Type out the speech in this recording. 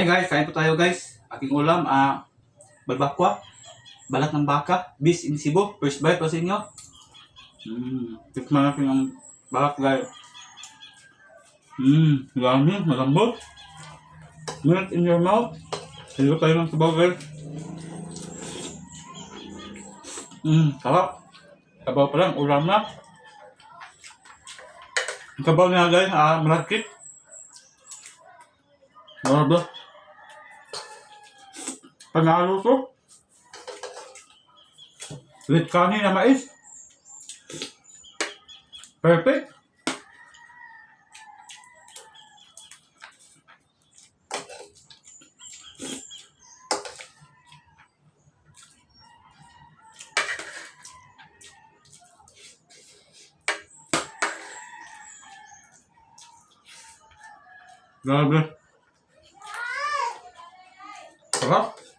Hi guys, kain po tayo guys. Aking ulam, ah, balbakwa, balat ng baka, bis in Cebu. First bite po sa inyo. Mmm, tikman natin ang balat guys. Mmm, yummy, malambot. Melt in your mouth. Hindi tayo ng sabaw guys. Mmm, sarap. Sabaw pa lang, ulam na. Ang sabaw niya guys, ah, malagkit. Grabe. Panalo to. With kanin na mais. Perfect. Grabe. Sarap.